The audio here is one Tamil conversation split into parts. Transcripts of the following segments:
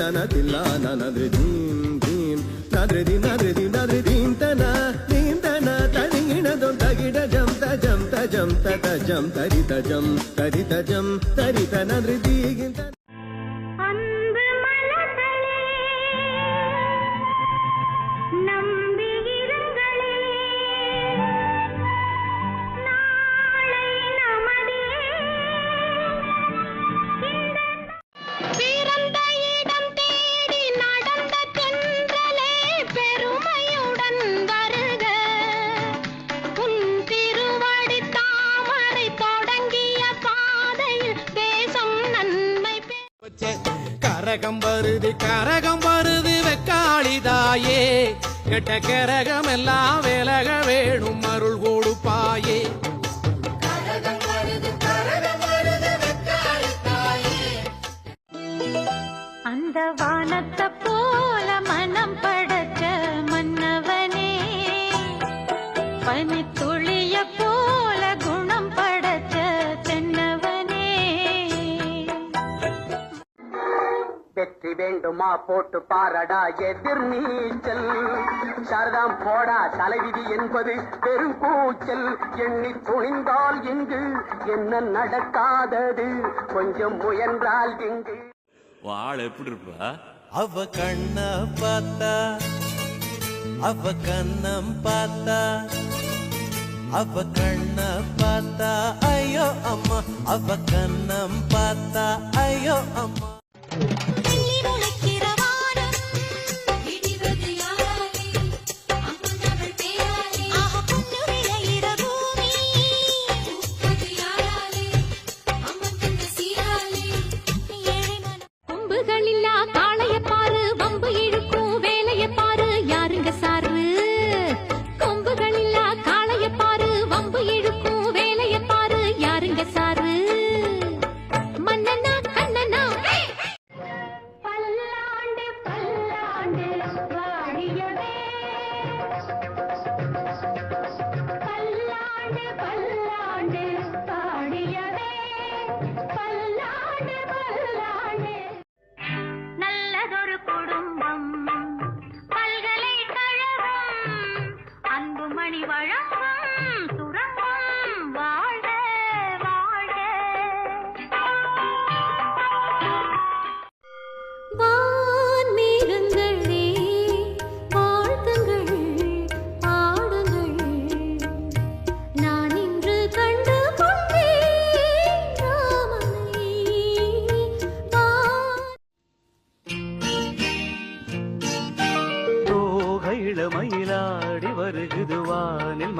ನನ ತಿಲ್ಲ ನನದ್ರೆ ದೀಮ್ ದೀಮ್ ನದ್ರೆದಿ ನದ್ರೆದಿ ನದ್ರೆ ದೀಂತನ ದೀಂತನ ತಡಿಗಿಣದೊಂದ ಗಿಡ ಜಂತ ಜಂತ ಜಂತ ಜಂ ತರಿತ ಜಂ ತರಿತ ಜಂ ತರಿತ ನದ್ರೆ ದೀಗಿಂತ கரகம் வருது கரகம் வருது வெக்காளிதாயே. கெட்ட கரகம் எல்லாம் விலக வேணும் அருள் கொடுப்பாயே. அந்த வானத்தை போ வெற்றி வேண்டுமா போட்டு பாரடா எதிர் நீச்சல் சாரதாம் போடா தலைவிதி என்பது பெரும் கூச்சல். எண்ணி துணிந்தால் இங்கு என்ன நடக்காதது? கொஞ்சம் முயன்றால் இங்கு. ஆள் எப்படி இருப்பா? அவ கண்ண பார்த்தா அவ கண்ணம் பார்த்தா அவ கண்ண பார்த்தா ஐயோ அம்மா. அவ கண்ணம் பார்த்தா ஐயோ அம்மா.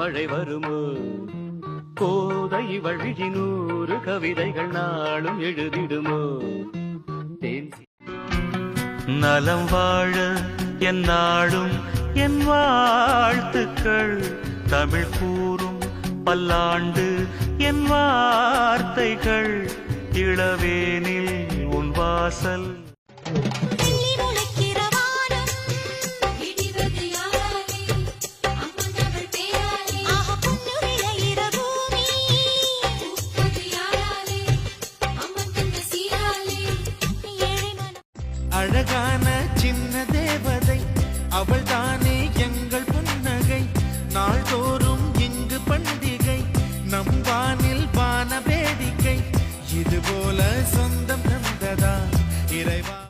மழை வருமோ கோதை வழி நூறு கவிதைகள் நாளும் எழுதிடுமோ? நலம் வாழ என் நாடும் என் வாழ்த்துக்கள். தமிழ் கூறும் பல்லாண்டு என் வார்த்தைகள். இளவேனில் உன் வாசல் Here Irei vai...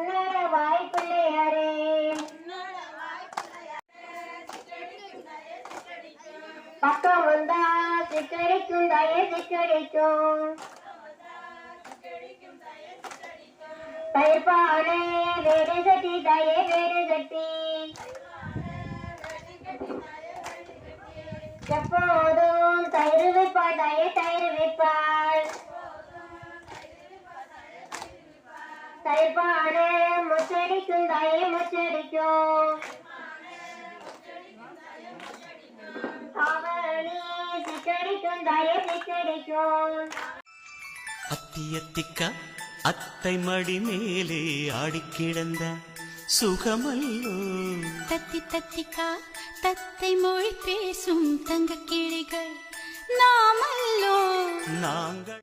உன்னோட வாய்ப்பிள்ளையாரே. பக்கம் வந்தா சிக்கடிக்கும் தய சிக்கடிக்கும் பயிர்பானே வேறு சட்டி தய வேறு சட்டி எப்போதும் தயிர் வைப்பா தய தயிர் தயிர்பானே முச்சடிக்கும் தய முச்சடிக்கும். அவனே சிக்கடிக்கும் தய சிக்கடிக்கும் அத்தியத்திக்கா அத்தை மடி மேலே ஆடிக் கிடந்த சுகமல்லோ. தத்தி தத்திக்கா தத்தை மொழி பேசும் தங்க கிளிகள் நாமல்லோ. நாங்கள்